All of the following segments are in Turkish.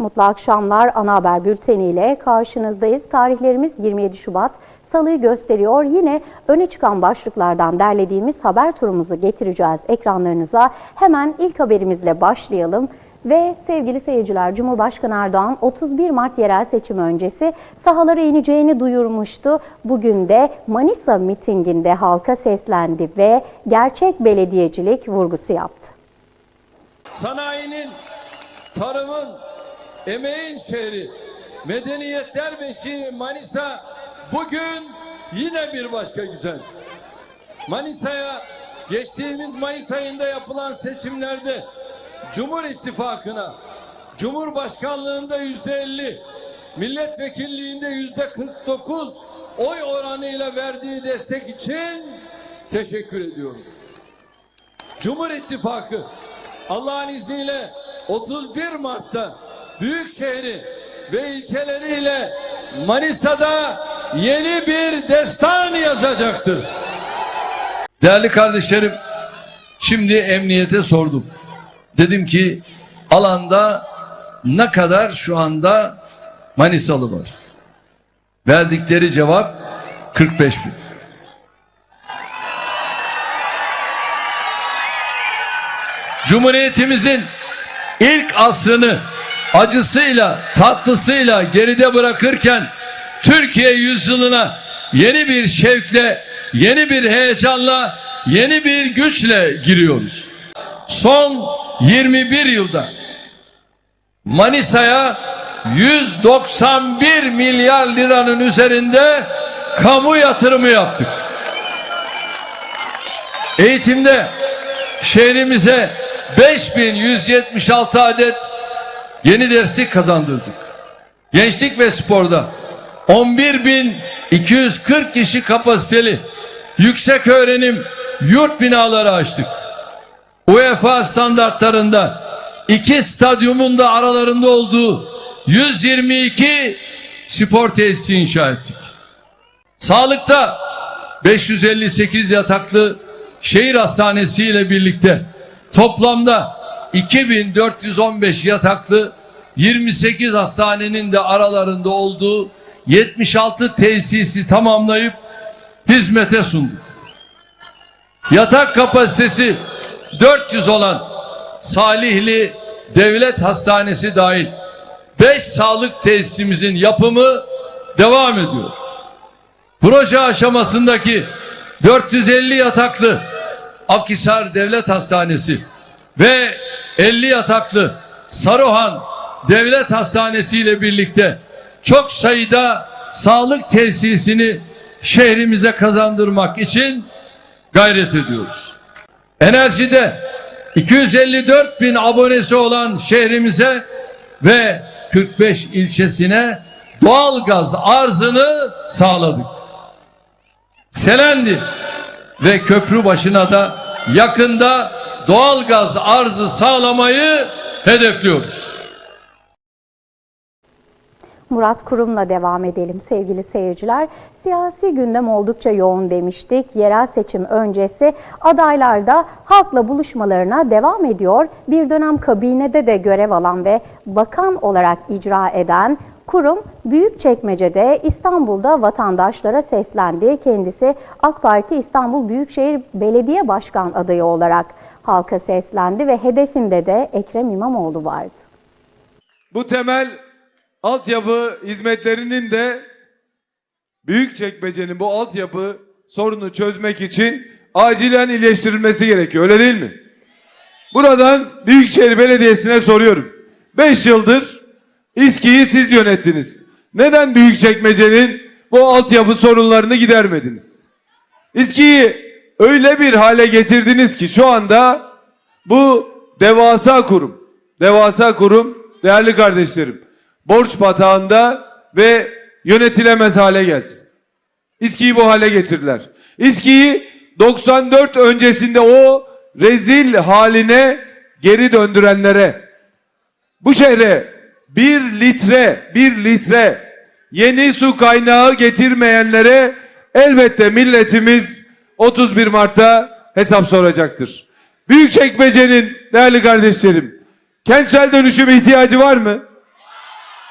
Mutlu akşamlar ana haber bülteniyle karşınızdayız. Tarihlerimiz 27 Şubat. Salıyı gösteriyor. Yine öne çıkan başlıklardan derlediğimiz haber turumuzu getireceğiz ekranlarınıza. Hemen ilk haberimizle başlayalım. Ve sevgili seyirciler Cumhurbaşkanı Erdoğan 31 Mart yerel seçim öncesi sahalara ineceğini duyurmuştu. Bugün de Manisa mitinginde halka seslendi ve gerçek belediyecilik vurgusu yaptı. sanayinin, tarımın, emeğin şehri, medeniyetler beşiği Manisa bugün yine bir başka güzel. Manisa'ya geçtiğimiz Mayıs ayında yapılan seçimlerde Cumhur İttifakı'na Cumhurbaşkanlığında yüzde elli, milletvekilliğinde yüzde 49 oy oranıyla verdiği destek için teşekkür ediyorum. Cumhur İttifakı Allah'ın izniyle 31 Mart'ta Büyükşehir'i ve ilçeleriyle Manisa'da yeni bir destan yazacaktır. Değerli kardeşlerim, şimdi emniyete sordum. Dedim ki alanda ne kadar şu anda Manisalı var? Verdikleri cevap 45 bin. Cumhuriyetimizin ilk asrını acısıyla, tatlısıyla geride bırakırken Türkiye yüzyılına yeni bir şevkle, yeni bir heyecanla, yeni bir güçle giriyoruz. Son 21 yılda Manisa'ya 191 milyar liranın üzerinde kamu yatırımı yaptık. Eğitimde şehrimize 5176 adet yeni derslik kazandırdık. Gençlik ve sporda 11240 kişi kapasiteli yüksek öğrenim yurt binaları açtık. UEFA standartlarında iki stadyumun da aralarında olduğu 122 spor tesisi inşa ettik. Sağlıkta 558 yataklı şehir hastanesi ile birlikte toplamda 2415 yataklı 28 hastanenin de aralarında olduğu 76 tesisi tamamlayıp hizmete sunduk. Yatak kapasitesi 400 olan Salihli Devlet Hastanesi dahil 5 sağlık tesisimizin yapımı devam ediyor. Proje aşamasındaki 450 yataklı Akhisar Devlet Hastanesi ve 50 yataklı Saruhan Devlet Hastanesi ile birlikte çok sayıda sağlık tesisini şehrimize kazandırmak için gayret ediyoruz. Enerjide 254 bin abonesi olan şehrimize ve 45 ilçesine doğal gaz arzını sağladık. Selendi ve köprü başına da yakında doğal gaz arzı sağlamayı hedefliyoruz. Murat Kurum'la devam edelim sevgili seyirciler. Siyasi gündem oldukça yoğun demiştik. Yerel seçim öncesi adaylar da halkla buluşmalarına devam ediyor. Bir dönem kabinede de görev alan ve bakan olarak icra eden Kurum Büyükçekmece'de İstanbul'da vatandaşlara seslendi. Kendisi AK Parti İstanbul Büyükşehir Belediye Başkan adayı olarak halka seslendi ve hedefinde de Ekrem İmamoğlu vardı. Bu temel altyapı hizmetlerinin de Büyükçekmece'nin bu altyapı sorunu çözmek için acilen iyileştirilmesi gerekiyor. Öyle değil mi? Buradan Büyükşehir Belediyesi'ne soruyorum. 5 yıldır İSKİ'yi siz yönettiniz. Neden Büyükçekmece'nin bu altyapı sorunlarını gidermediniz? İSKİ'yi öyle bir hale getirdiniz ki şu anda bu devasa kurum, devasa kurum değerli kardeşlerim borç batağında ve yönetilemez hale geldi. İSKİ'yi bu hale getirdiler. İSKİ'yi 94 öncesinde o rezil haline geri döndürenlere bu şehre bir litre bir litre yeni su kaynağı getirmeyenlere elbette milletimiz 31 Mart'ta hesap soracaktır. Büyükçekmece'nin değerli kardeşlerim kentsel dönüşüm ihtiyacı var mı?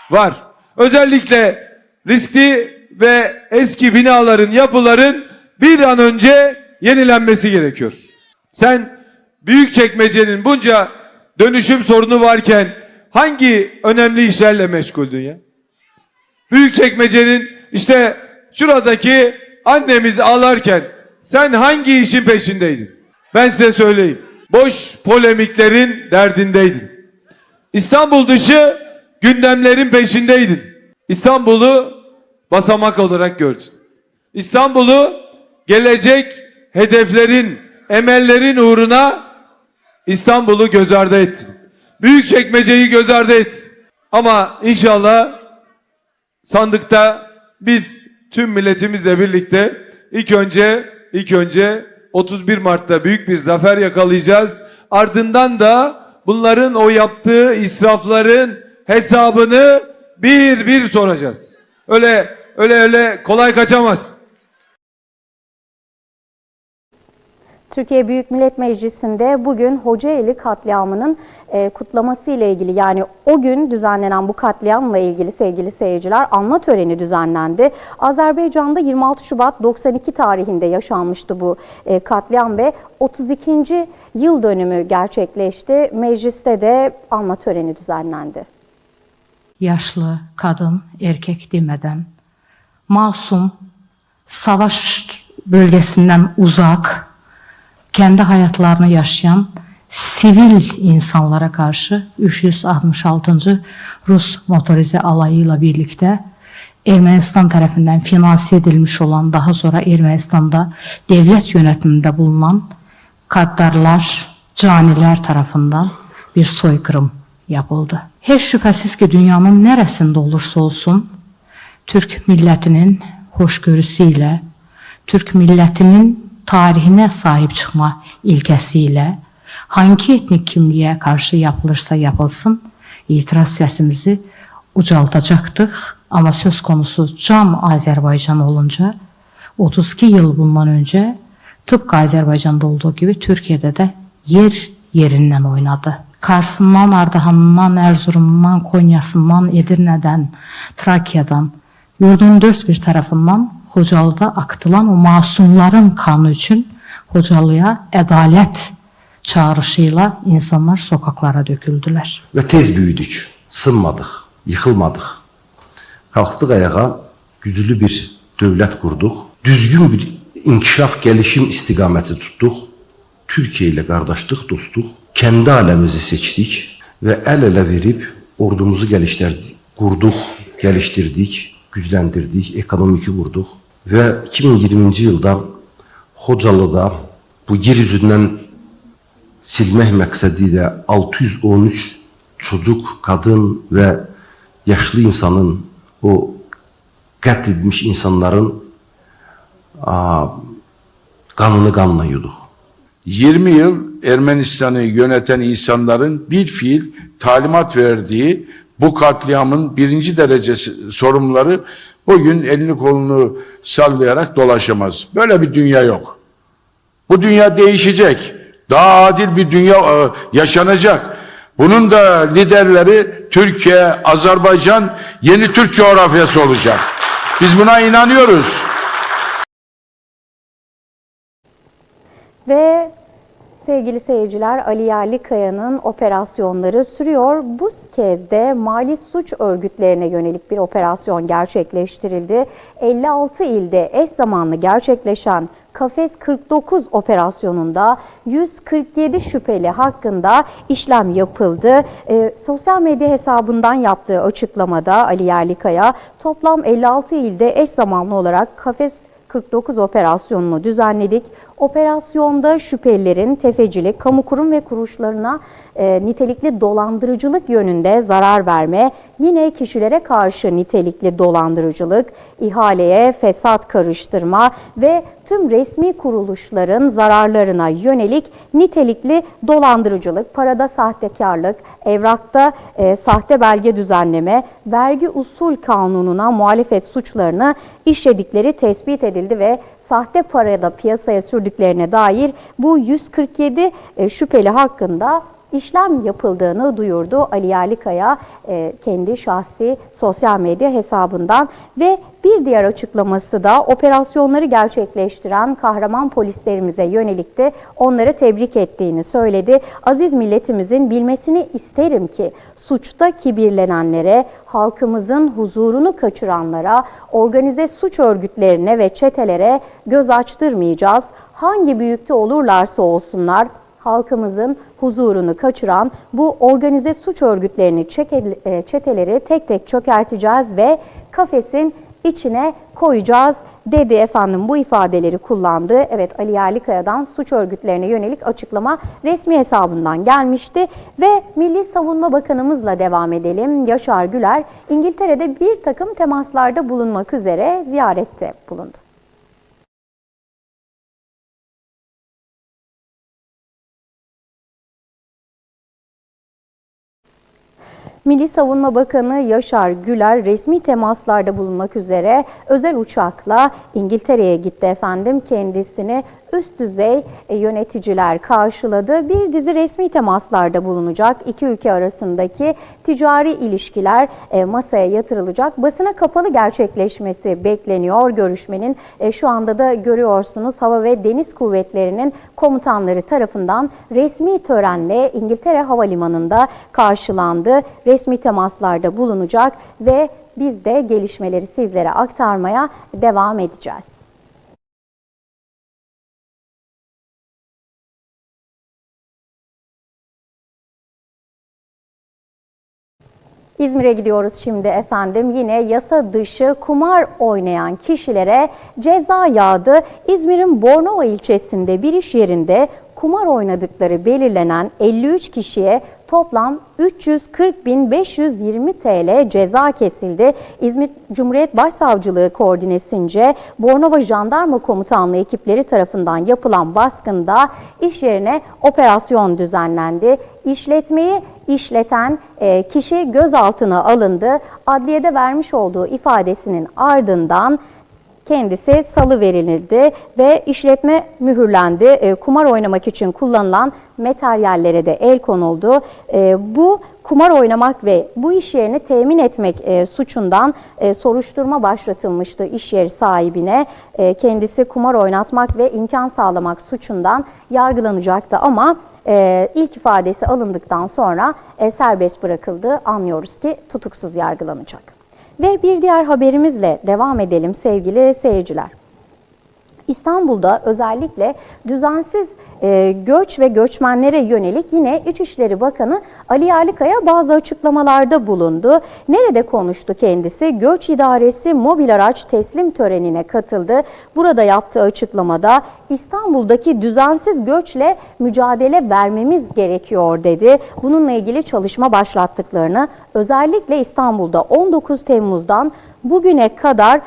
Var. Özellikle riskli ve eski binaların, yapıların bir an önce yenilenmesi gerekiyor. Sen büyük çekmecenin bunca dönüşüm sorunu varken hangi önemli işlerle meşguldün ya? Büyük çekmecenin işte şuradaki annemiz ağlarken sen hangi işin peşindeydin? Ben size söyleyeyim. Boş polemiklerin derdindeydin. İstanbul dışı gündemlerin peşindeydin. İstanbul'u basamak olarak gördün. İstanbul'u gelecek hedeflerin, emellerin uğruna İstanbul'u göz ardı ettin. Büyük çekmeceyi göz ardı et. Ama inşallah sandıkta biz tüm milletimizle birlikte ilk önce ilk önce 31 Mart'ta büyük bir zafer yakalayacağız. Ardından da bunların o yaptığı israfların hesabını bir bir soracağız. Öyle öyle öyle kolay kaçamaz. Türkiye Büyük Millet Meclisi'nde bugün Hocaeli katliamının e, kutlaması ile ilgili yani o gün düzenlenen bu katliamla ilgili sevgili seyirciler anma töreni düzenlendi. Azerbaycan'da 26 Şubat 92 tarihinde yaşanmıştı bu e, katliam ve 32. yıl dönümü gerçekleşti. Mecliste de anma töreni düzenlendi. yaşlı, kadın, erkek demeden masum, savaş bölgesinden uzak, kendi hayatlarını yaşayan sivil insanlara karşı 366. Rus motorize alayıyla birlikte Ermənistan tərəfindən finanse edilmiş olan, daha sonra Ermənistanda devlet yönetiminde bulunan kaddarlar, caniler tarafından bir soykırım yapıldı. Heç şübhəsiz ki, dünyanın nəresində olursa olsun, Türk millətinin hoşgörüsü Türk millətinin tarihinə sahib çıxma ilkəsi hangi etnik kimliyə qarşı yapılırsa yapılsın, itiraz səsimizi ucaldacaqdıq. Amma söz konusu cam Azərbaycan olunca, 32 yıl bundan önce tıpkı Azərbaycanda olduğu gibi Türkiye'de de yer yerinden oynadı. Karsından, Ardahanından, Erzurum'dan, Konya'sından, Edirne'den, Trakya'dan, yurdun dört bir tarafından Xocalı'da akıtılan o masumların kanı için Xocalı'ya adalet çağrışıyla insanlar sokaklara döküldüler. Və tez büyüdük, sınmadıq, yıxılmadıq. Qalxdıq ayağa, güclü bir dövlət qurduq. Düzgün bir inkişaf, gəlişim istiqaməti tutduq. Türkiyə ilə qardaşlıq, dostluq, kəndi aləmizi seçdik və əl-ələ verib ordumuzu gəlişdirdik, qurduq, gəlişdirdik, gücləndirdik, ekonomiki qurduq və 2020-ci ildə Xocalıda bu yer üzündən silmək məqsədi ilə 613 çocuk, qadın və yaşlı insanın o qətl edilmiş insanların a, qanını qanla yuduq. 20 yıl Ermenistan'ı yöneten insanların bir fiil talimat verdiği bu katliamın birinci derecesi sorumluları bugün elini kolunu sallayarak dolaşamaz. Böyle bir dünya yok. Bu dünya değişecek. Daha adil bir dünya e, yaşanacak. Bunun da liderleri Türkiye, Azerbaycan, yeni Türk coğrafyası olacak. Biz buna inanıyoruz. Ve sevgili seyirciler Ali Yerlikaya'nın operasyonları sürüyor. Bu kez de mali suç örgütlerine yönelik bir operasyon gerçekleştirildi. 56 ilde eş zamanlı gerçekleşen Kafes 49 operasyonunda 147 şüpheli hakkında işlem yapıldı. Ee, sosyal medya hesabından yaptığı açıklamada Ali Yerlikaya toplam 56 ilde eş zamanlı olarak Kafes 49 operasyonunu düzenledik. Operasyonda şüphelilerin tefecilik, kamu kurum ve kuruluşlarına e, nitelikli dolandırıcılık yönünde zarar verme, yine kişilere karşı nitelikli dolandırıcılık, ihaleye fesat karıştırma ve tüm resmi kuruluşların zararlarına yönelik nitelikli dolandırıcılık, parada sahtekarlık, evrakta e, sahte belge düzenleme, vergi usul kanununa muhalefet suçlarını işledikleri tespit edildi ve sahte parada piyasaya sürdüklerine dair bu 147 e, şüpheli hakkında işlem yapıldığını duyurdu Ali Yerlikaya e, kendi şahsi sosyal medya hesabından ve bir diğer açıklaması da operasyonları gerçekleştiren kahraman polislerimize yönelikti. Onları tebrik ettiğini söyledi. Aziz milletimizin bilmesini isterim ki suçta kibirlenenlere, halkımızın huzurunu kaçıranlara, organize suç örgütlerine ve çetelere göz açtırmayacağız. Hangi büyükte olurlarsa olsunlar halkımızın huzurunu kaçıran bu organize suç örgütlerini, e, çeteleri tek tek çökerteceğiz ve kafesin içine koyacağız dedi efendim bu ifadeleri kullandı. Evet Ali Yerlikaya'dan suç örgütlerine yönelik açıklama resmi hesabından gelmişti ve Milli Savunma Bakanımızla devam edelim. Yaşar Güler İngiltere'de bir takım temaslarda bulunmak üzere ziyarette bulundu. Milli Savunma Bakanı Yaşar Güler resmi temaslarda bulunmak üzere özel uçakla İngiltere'ye gitti efendim. Kendisini üst düzey e, yöneticiler karşıladı. Bir dizi resmi temaslarda bulunacak. İki ülke arasındaki ticari ilişkiler e, masaya yatırılacak. Basına kapalı gerçekleşmesi bekleniyor görüşmenin. E, Şu anda da görüyorsunuz Hava ve Deniz Kuvvetleri'nin komutanları tarafından resmi törenle İngiltere Havalimanı'nda karşılandı. Resmi temaslarda bulunacak ve biz de gelişmeleri sizlere aktarmaya devam edeceğiz. İzmir'e gidiyoruz şimdi efendim. Yine yasa dışı kumar oynayan kişilere ceza yağdı. İzmir'in Bornova ilçesinde bir iş yerinde kumar oynadıkları belirlenen 53 kişiye toplam 340.520 TL ceza kesildi. İzmir Cumhuriyet Başsavcılığı koordinesince Bornova Jandarma Komutanlığı ekipleri tarafından yapılan baskında iş yerine operasyon düzenlendi. İşletmeyi işleten e, kişi gözaltına alındı. Adliyede vermiş olduğu ifadesinin ardından kendisi salı verildi ve işletme mühürlendi. E, kumar oynamak için kullanılan materyallere de el konuldu. E, bu kumar oynamak ve bu iş yerini temin etmek e, suçundan e, soruşturma başlatılmıştı iş yeri sahibine. E, kendisi kumar oynatmak ve imkan sağlamak suçundan yargılanacaktı ama e, ilk ifadesi alındıktan sonra e, serbest bırakıldı. Anlıyoruz ki tutuksuz yargılanacak. Ve bir diğer haberimizle devam edelim sevgili seyirciler. İstanbul'da özellikle düzensiz e, göç ve göçmenlere yönelik yine İçişleri Bakanı Ali Yerlikaya bazı açıklamalarda bulundu. Nerede konuştu kendisi? Göç İdaresi mobil araç teslim törenine katıldı. Burada yaptığı açıklamada İstanbul'daki düzensiz göçle mücadele vermemiz gerekiyor dedi. Bununla ilgili çalışma başlattıklarını özellikle İstanbul'da 19 Temmuz'dan bugüne kadar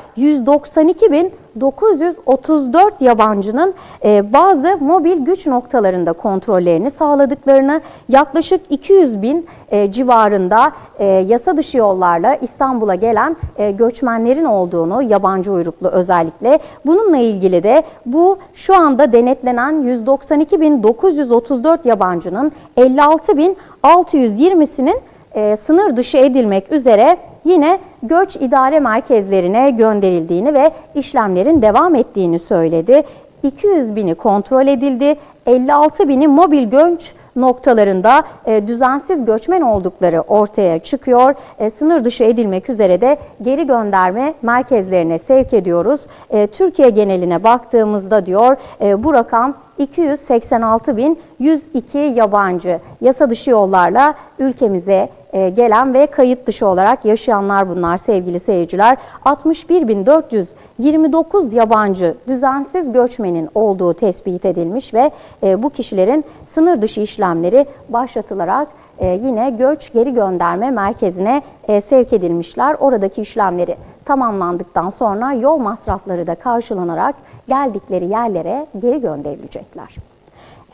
192.934 yabancının e, bazı mobil güç noktalarında kontrollerini sağladıklarını, yaklaşık 200 bin e, civarında e, yasa dışı yollarla İstanbul'a gelen göçmenlerin olduğunu, yabancı uyruklu özellikle. Bununla ilgili de bu şu anda denetlenen 192.934 yabancının 56.620'sinin e, sınır dışı edilmek üzere yine göç idare merkezlerine gönderildiğini ve işlemlerin devam ettiğini söyledi. 200 bini kontrol edildi, 56 bini mobil göç noktalarında e, düzensiz göçmen oldukları ortaya çıkıyor. E, sınır dışı edilmek üzere de geri gönderme merkezlerine sevk ediyoruz. E, Türkiye geneline baktığımızda diyor e, bu rakam 286.102 yabancı yasa dışı yollarla ülkemize gelen ve kayıt dışı olarak yaşayanlar bunlar sevgili seyirciler. 61.429 yabancı düzensiz göçmenin olduğu tespit edilmiş ve e, bu kişilerin sınır dışı işlemleri başlatılarak e, yine göç geri gönderme merkezine e, sevk edilmişler. Oradaki işlemleri tamamlandıktan sonra yol masrafları da karşılanarak geldikleri yerlere geri gönderilecekler.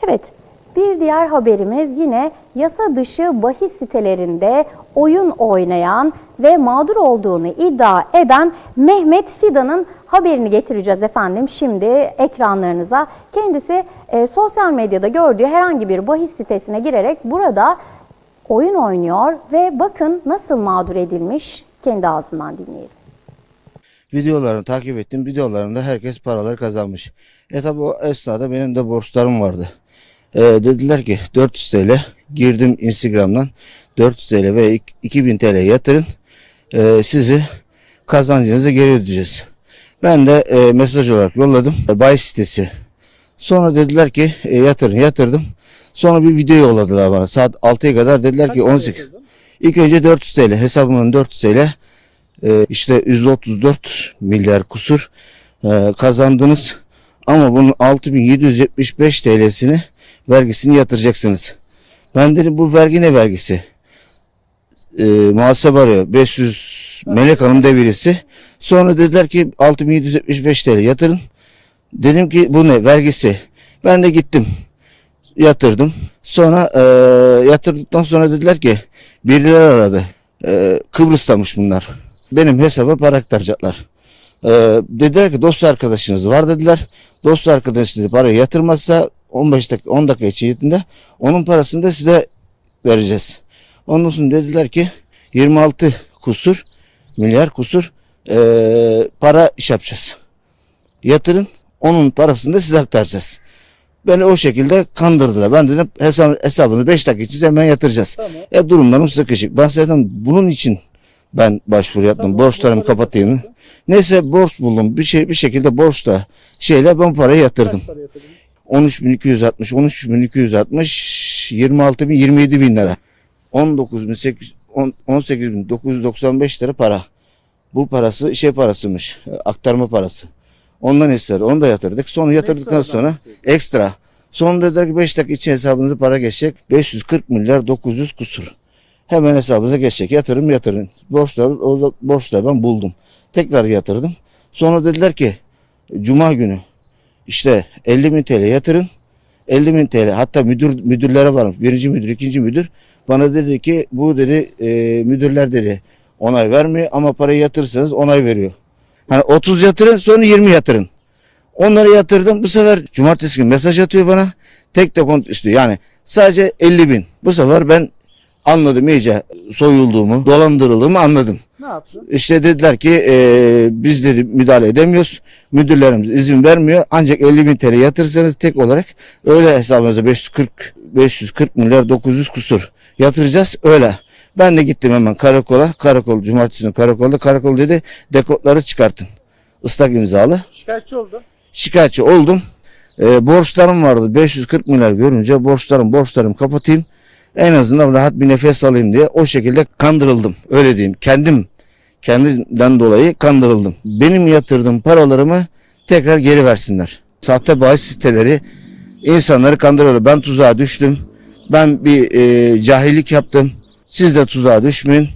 Evet, Bir diğer haberimiz yine yasa dışı bahis sitelerinde oyun oynayan ve mağdur olduğunu iddia eden Mehmet Fidan'ın haberini getireceğiz efendim şimdi ekranlarınıza. Kendisi e, sosyal medyada gördüğü herhangi bir bahis sitesine girerek burada oyun oynuyor ve bakın nasıl mağdur edilmiş kendi ağzından dinleyelim. videolarını takip ettim. Videolarında herkes paralar kazanmış. E tabi o esnada benim de borçlarım vardı. E, dediler ki 400 TL girdim Instagram'dan 400 TL ve 2000 TL yatırın. E, sizi kazancınızı geri ödeyeceğiz. Ben de e, mesaj olarak yolladım. E, Bay sitesi. Sonra dediler ki e, yatırın yatırdım. Sonra bir video yolladılar bana. Saat 6'ya kadar dediler ki 18. İlk önce 400 TL hesabımın 400 TL e, işte 134 milyar kusur e, kazandınız. Ama bunun 6775 TL'sini vergisini yatıracaksınız. Ben dedim bu vergi ne vergisi? E, muhasebe arıyor. 500 Melek Hanım da birisi. Sonra dediler ki 6775 TL yatırın. Dedim ki bu ne vergisi? Ben de gittim yatırdım. Sonra e, yatırdıktan sonra dediler ki birileri aradı. E, Kıbrıs'tamış bunlar. Benim hesaba para aktaracaklar. E, dediler ki dost arkadaşınız var dediler. Dost arkadaşınız parayı yatırmazsa 15 dakika 10 dakika içerisinde onun parasını da size vereceğiz. Ondan sonra dediler ki 26 kusur milyar kusur e, para iş yapacağız. Yatırın onun parasını da size aktaracağız. Beni o şekilde kandırdılar. Ben dedim hesap, hesabını 5 dakika içinde hemen yatıracağız. E durumlarım sıkışık. Ben zaten bunun için ben başvuru yaptım. Borçlarımı kapatayım. Neyse borç buldum. Bir şey bir şekilde borçla şeyle ben parayı yatırdım. 13.260, 13.260, 26 bin, 27 bin lira. 19.800, 18.995 lira para. Bu parası şey parasıymış. Aktarma parası. Ondan istedi. Onu da yatırdık. Sonra yatırdıktan sonra ekstra. Sonra dediler ki 5 dakika için hesabınıza para geçecek. 540 milyar 900 kusur. Hemen hesabınıza geçecek. Yatırım yatırın. Borçları, orada borçları ben buldum. Tekrar yatırdım. Sonra dediler ki Cuma günü işte 50 bin TL yatırın. 50 bin TL hatta müdür müdürlere varmış. Birinci müdür, ikinci müdür. Bana dedi ki bu dedi e, müdürler dedi onay vermiyor ama parayı yatırırsanız onay veriyor. Hani 30 yatırın sonra 20 yatırın. Onları yatırdım. Bu sefer cumartesi günü mesaj atıyor bana. Tek de kont istiyor. Yani sadece 50 bin. Bu sefer ben anladım iyice soyulduğumu, dolandırıldığımı anladım. Ne? İşte dediler ki e, biz dedi müdahale edemiyoruz. Müdürlerimiz izin vermiyor. Ancak 50 bin TL yatırırsanız tek olarak öyle hesabınıza 540 540 milyar 900 kusur yatıracağız öyle. Ben de gittim hemen karakola. Karakol cumartesi günü karakolda. Karakol dedi dekodları çıkartın. Islak imzalı. Şikayetçi oldu. Şikayetçi oldum. E, borçlarım vardı. 540 milyar görünce borçlarım borçlarım kapatayım. En azından rahat bir nefes alayım diye o şekilde kandırıldım. Öyle diyeyim. Kendim kendimden dolayı kandırıldım. Benim yatırdığım paralarımı tekrar geri versinler. Sahte bahis siteleri insanları kandırıyorlar. Ben tuzağa düştüm. Ben bir e, cahillik yaptım. Siz de tuzağa düşmeyin.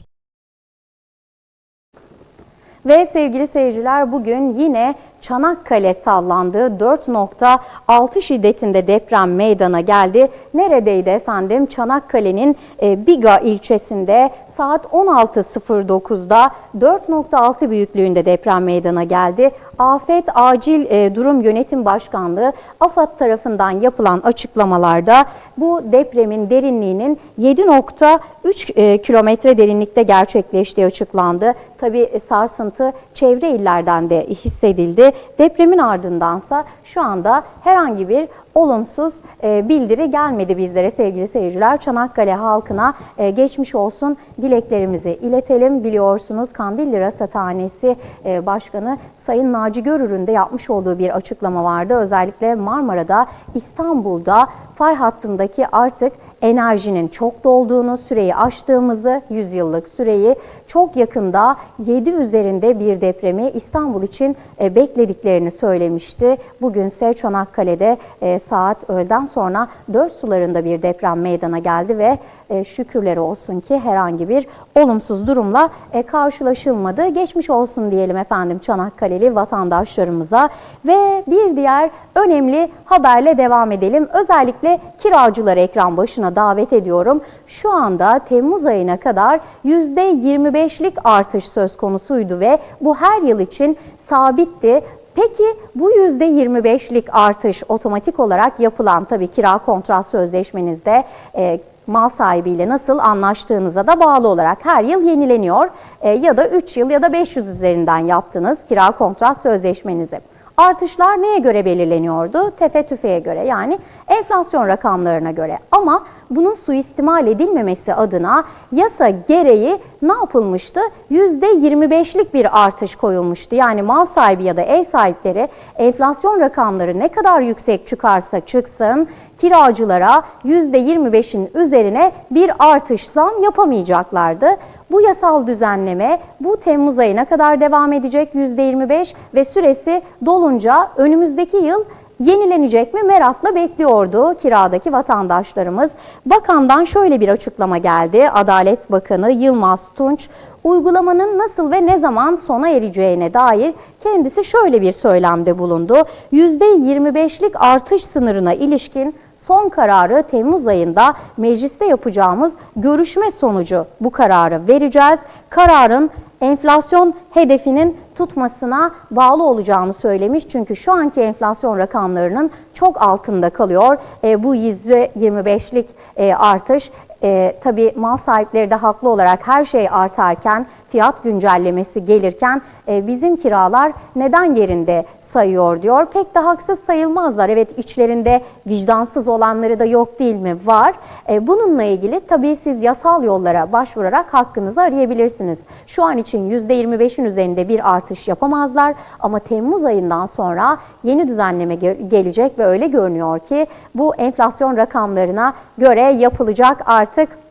Ve sevgili seyirciler bugün yine Çanakkale sallandı. 4.6 şiddetinde deprem meydana geldi. Neredeydi efendim? Çanakkale'nin e, Biga ilçesinde saat 16.09'da 4.6 büyüklüğünde deprem meydana geldi. Afet Acil e, Durum Yönetim Başkanlığı AFAD tarafından yapılan açıklamalarda bu depremin derinliğinin 7.3 e, kilometre derinlikte gerçekleştiği açıklandı. Tabii sarsıntı çevre illerden de hissedildi. Depremin ardındansa şu anda herhangi bir olumsuz e, bildiri gelmedi bizlere sevgili seyirciler. Çanakkale halkına e, geçmiş olsun dileklerimizi iletelim. Biliyorsunuz Kandilli Rasathanesi e, Başkanı Sayın Naci Görür'ün de yapmış olduğu bir açıklama vardı. Özellikle Marmara'da, İstanbul'da fay hattındaki artık enerjinin çok dolduğunu, süreyi aştığımızı, 100 yıllık süreyi çok yakında 7 üzerinde bir depremi İstanbul için e, beklediklerini söylemişti. Bugünse Çanakkale'de e, saat öğleden sonra 4 sularında bir deprem meydana geldi ve e, şükürler olsun ki herhangi bir olumsuz durumla karşılaşılmadı. Geçmiş olsun diyelim efendim Çanakkale'li vatandaşlarımıza ve bir diğer önemli haberle devam edelim. Özellikle kiracıları ekran başına davet ediyorum. Şu anda Temmuz ayına kadar %25'lik artış söz konusuydu ve bu her yıl için sabitti. Peki bu %25'lik artış otomatik olarak yapılan tabii kira kontrat sözleşmenizde e, mal sahibiyle nasıl anlaştığınıza da bağlı olarak her yıl yenileniyor. E, ya da 3 yıl ya da 500 üzerinden yaptınız kira kontrat sözleşmenizi. Artışlar neye göre belirleniyordu? Tefe tüfeğe göre yani enflasyon rakamlarına göre. Ama bunun suistimal edilmemesi adına yasa gereği ne yapılmıştı? %25'lik bir artış koyulmuştu. Yani mal sahibi ya da ev sahipleri enflasyon rakamları ne kadar yüksek çıkarsa çıksın kiracılara %25'in üzerine bir artış zam yapamayacaklardı. Bu yasal düzenleme bu Temmuz ayına kadar devam edecek %25 ve süresi dolunca önümüzdeki yıl yenilenecek mi merakla bekliyordu kiradaki vatandaşlarımız. Bakandan şöyle bir açıklama geldi. Adalet Bakanı Yılmaz Tunç uygulamanın nasıl ve ne zaman sona ereceğine dair kendisi şöyle bir söylemde bulundu. %25'lik artış sınırına ilişkin son kararı Temmuz ayında mecliste yapacağımız görüşme sonucu bu kararı vereceğiz. Kararın enflasyon hedefinin tutmasına bağlı olacağını söylemiş. Çünkü şu anki enflasyon rakamlarının çok altında kalıyor. E, bu %25'lik e, artış e, tabii mal sahipleri de haklı olarak her şey artarken, fiyat güncellemesi gelirken e, bizim kiralar neden yerinde sayıyor diyor. Pek de haksız sayılmazlar. Evet içlerinde vicdansız olanları da yok değil mi? Var. E, bununla ilgili tabii siz yasal yollara başvurarak hakkınızı arayabilirsiniz. Şu an için %25'in üzerinde bir artış yapamazlar ama Temmuz ayından sonra yeni düzenleme ge- gelecek ve öyle görünüyor ki bu enflasyon rakamlarına göre yapılacak artık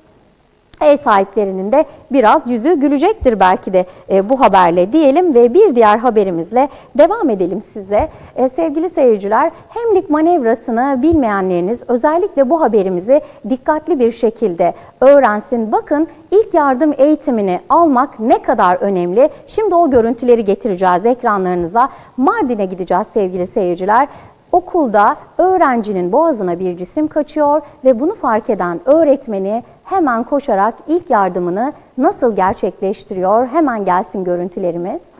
ev sahiplerinin de biraz yüzü gülecektir belki de e, bu haberle diyelim ve bir diğer haberimizle devam edelim size. E, sevgili seyirciler, hemlik manevrasını bilmeyenleriniz özellikle bu haberimizi dikkatli bir şekilde öğrensin. Bakın ilk yardım eğitimini almak ne kadar önemli. Şimdi o görüntüleri getireceğiz ekranlarınıza. Mardin'e gideceğiz sevgili seyirciler. Okulda öğrencinin boğazına bir cisim kaçıyor ve bunu fark eden öğretmeni hemen koşarak ilk yardımını nasıl gerçekleştiriyor? Hemen gelsin görüntülerimiz.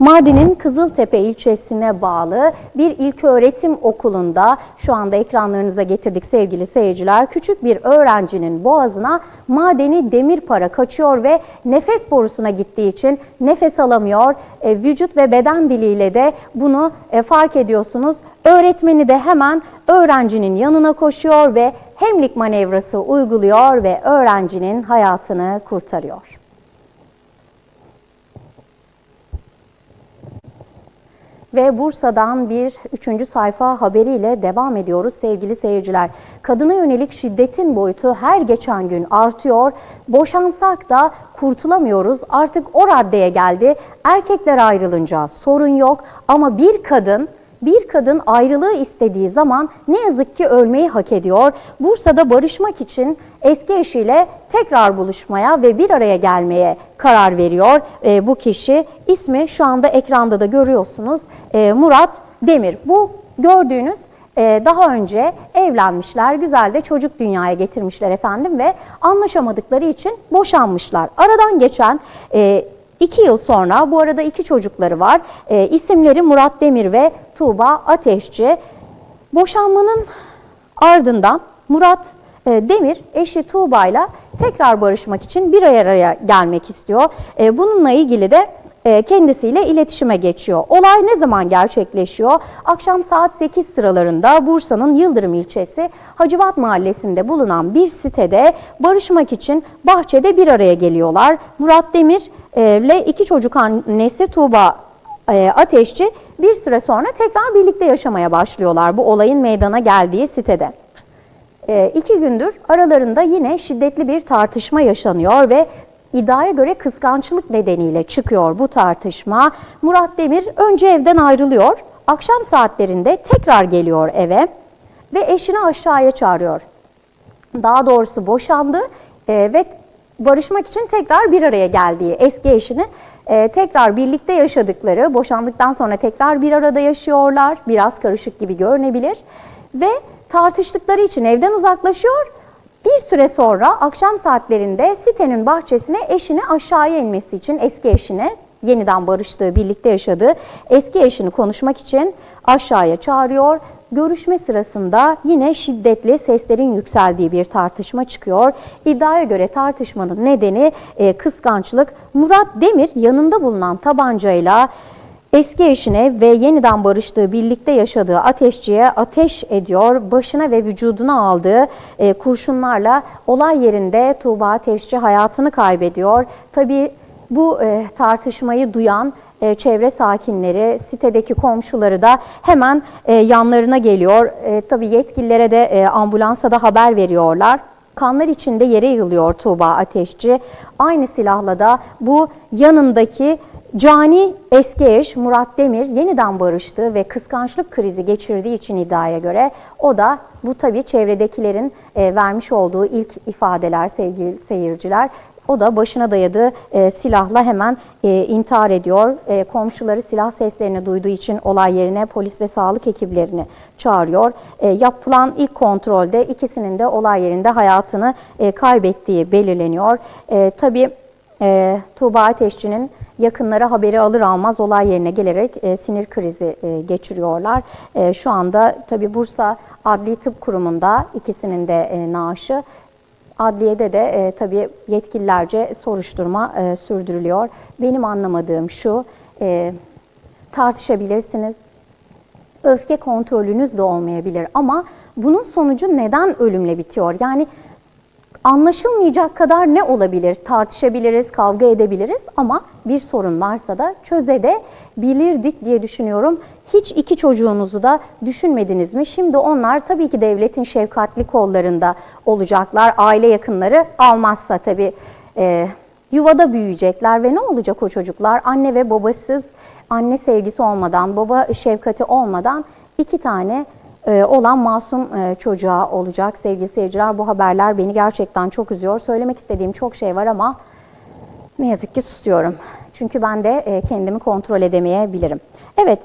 Mardin'in Kızıltepe ilçesine bağlı bir ilköğretim okulunda şu anda ekranlarınıza getirdik sevgili seyirciler. Küçük bir öğrencinin boğazına madeni demir para kaçıyor ve nefes borusuna gittiği için nefes alamıyor. E, vücut ve beden diliyle de bunu e, fark ediyorsunuz. Öğretmeni de hemen öğrencinin yanına koşuyor ve hemlik manevrası uyguluyor ve öğrencinin hayatını kurtarıyor. Ve Bursa'dan bir üçüncü sayfa haberiyle devam ediyoruz sevgili seyirciler. Kadına yönelik şiddetin boyutu her geçen gün artıyor. Boşansak da kurtulamıyoruz. Artık o raddeye geldi. Erkekler ayrılınca sorun yok ama bir kadın bir kadın ayrılığı istediği zaman ne yazık ki ölmeyi hak ediyor. Bursa'da barışmak için eski eşiyle tekrar buluşmaya ve bir araya gelmeye karar veriyor e, bu kişi. İsmi şu anda ekranda da görüyorsunuz e, Murat Demir. Bu gördüğünüz e, daha önce evlenmişler, güzel de çocuk dünyaya getirmişler efendim ve anlaşamadıkları için boşanmışlar. Aradan geçen e, İki yıl sonra bu arada iki çocukları var. E, isimleri Murat Demir ve Tuğba Ateşçi. Boşanmanın ardından Murat e, Demir eşi Tuğba ile tekrar barışmak için bir araya gelmek istiyor. E, bununla ilgili de e, kendisiyle iletişime geçiyor. Olay ne zaman gerçekleşiyor? Akşam saat 8 sıralarında Bursa'nın Yıldırım ilçesi Hacıvat Mahallesi'nde bulunan bir sitede barışmak için bahçede bir araya geliyorlar. Murat Demir ile iki çocuk annesi Tuğba e, Ateşçi bir süre sonra tekrar birlikte yaşamaya başlıyorlar bu olayın meydana geldiği sitede. E, iki gündür aralarında yine şiddetli bir tartışma yaşanıyor ve iddiaya göre kıskançlık nedeniyle çıkıyor bu tartışma. Murat Demir önce evden ayrılıyor, akşam saatlerinde tekrar geliyor eve ve eşini aşağıya çağırıyor. Daha doğrusu boşandı e, ve barışmak için tekrar bir araya geldiği eski eşini e, tekrar birlikte yaşadıkları, boşandıktan sonra tekrar bir arada yaşıyorlar. Biraz karışık gibi görünebilir. Ve tartıştıkları için evden uzaklaşıyor. Bir süre sonra akşam saatlerinde sitenin bahçesine eşini aşağıya inmesi için eski eşini yeniden barıştığı, birlikte yaşadığı eski eşini konuşmak için aşağıya çağırıyor. Görüşme sırasında yine şiddetli seslerin yükseldiği bir tartışma çıkıyor. İddiaya göre tartışmanın nedeni e, kıskançlık. Murat Demir yanında bulunan tabancayla eski eşine ve yeniden barıştığı, birlikte yaşadığı ateşçiye ateş ediyor. Başına ve vücuduna aldığı e, kurşunlarla olay yerinde Tuğba Ateşçi hayatını kaybediyor. Tabii bu e, tartışmayı duyan e, çevre sakinleri, sitedeki komşuları da hemen e, yanlarına geliyor. E, tabii yetkililere de e, ambulansa da haber veriyorlar. Kanlar içinde yere yığılıyor Tuğba Ateşçi. Aynı silahla da bu yanındaki cani eski eş Murat Demir yeniden barıştı ve kıskançlık krizi geçirdiği için iddiaya göre o da bu tabii çevredekilerin e, vermiş olduğu ilk ifadeler sevgili seyirciler. O da başına dayadığı e, silahla hemen e, intihar ediyor. E, komşuları silah seslerini duyduğu için olay yerine polis ve sağlık ekiplerini çağırıyor. E, yapılan ilk kontrolde ikisinin de olay yerinde hayatını e, kaybettiği belirleniyor. E, tabii e, Tuğba Ateşçi'nin yakınları haberi alır almaz olay yerine gelerek e, sinir krizi e, geçiriyorlar. E, şu anda tabii Bursa Adli Tıp Kurumu'nda ikisinin de e, naaşı Adliyede de e, tabii yetkililerce soruşturma e, sürdürülüyor. Benim anlamadığım şu, e, tartışabilirsiniz, öfke kontrolünüz de olmayabilir ama bunun sonucu neden ölümle bitiyor? Yani anlaşılmayacak kadar ne olabilir? Tartışabiliriz, kavga edebiliriz ama bir sorun varsa da çözebilirdik diye düşünüyorum. Hiç iki çocuğunuzu da düşünmediniz mi? Şimdi onlar tabii ki devletin şefkatli kollarında olacaklar. Aile yakınları almazsa tabii e, yuvada büyüyecekler ve ne olacak o çocuklar? Anne ve babasız, anne sevgisi olmadan, baba şefkati olmadan iki tane olan masum e, çocuğa olacak sevgili seyirciler. Bu haberler beni gerçekten çok üzüyor. Söylemek istediğim çok şey var ama ne yazık ki susuyorum. Çünkü ben de e, kendimi kontrol edemeyebilirim. Evet,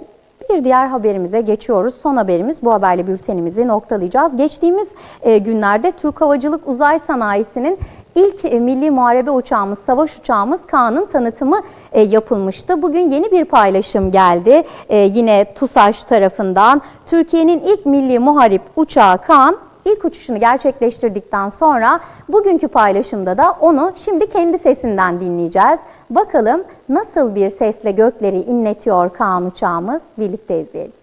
bir diğer haberimize geçiyoruz. Son haberimiz bu haberle bültenimizi noktalayacağız. Geçtiğimiz e, günlerde Türk Havacılık Uzay Sanayisi'nin ilk e, milli muharebe uçağımız, savaş uçağımız Kaan'ın tanıtımı e, yapılmıştı. Bugün yeni bir paylaşım geldi. E, yine TUSAŞ tarafından Türkiye'nin ilk milli muharip uçağı Kaan ilk uçuşunu gerçekleştirdikten sonra bugünkü paylaşımda da onu şimdi kendi sesinden dinleyeceğiz. Bakalım nasıl bir sesle gökleri inletiyor Kaan uçağımız birlikte izleyelim.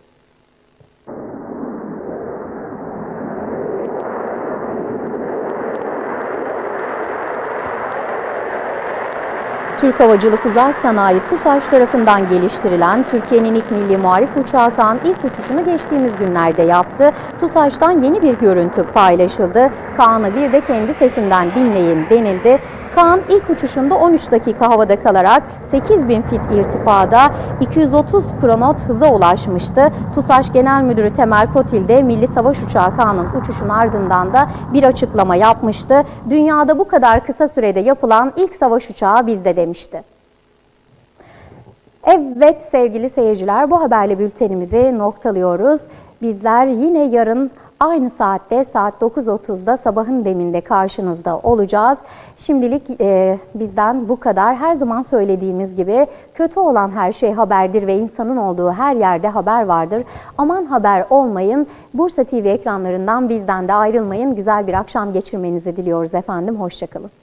Türk Havacılık Uzay Sanayi TUSAŞ tarafından geliştirilen Türkiye'nin ilk milli muharip uçağı Kaan ilk uçuşunu geçtiğimiz günlerde yaptı. TUSAŞ'tan yeni bir görüntü paylaşıldı. Kaan'ı bir de kendi sesinden dinleyin denildi. Kaan ilk uçuşunda 13 dakika havada kalarak 8000 fit irtifada 230 kronot hıza ulaşmıştı. TUSAŞ Genel Müdürü Temel Kotil de Milli Savaş Uçağı Kaan'ın uçuşun ardından da bir açıklama yapmıştı. Dünyada bu kadar kısa sürede yapılan ilk savaş uçağı bizde demişti. Evet sevgili seyirciler bu haberle bültenimizi noktalıyoruz. Bizler yine yarın aynı saatte saat 9.30'da sabahın deminde karşınızda olacağız. Şimdilik e, bizden bu kadar. Her zaman söylediğimiz gibi kötü olan her şey haberdir ve insanın olduğu her yerde haber vardır. Aman haber olmayın. Bursa TV ekranlarından bizden de ayrılmayın. Güzel bir akşam geçirmenizi diliyoruz efendim. Hoşçakalın.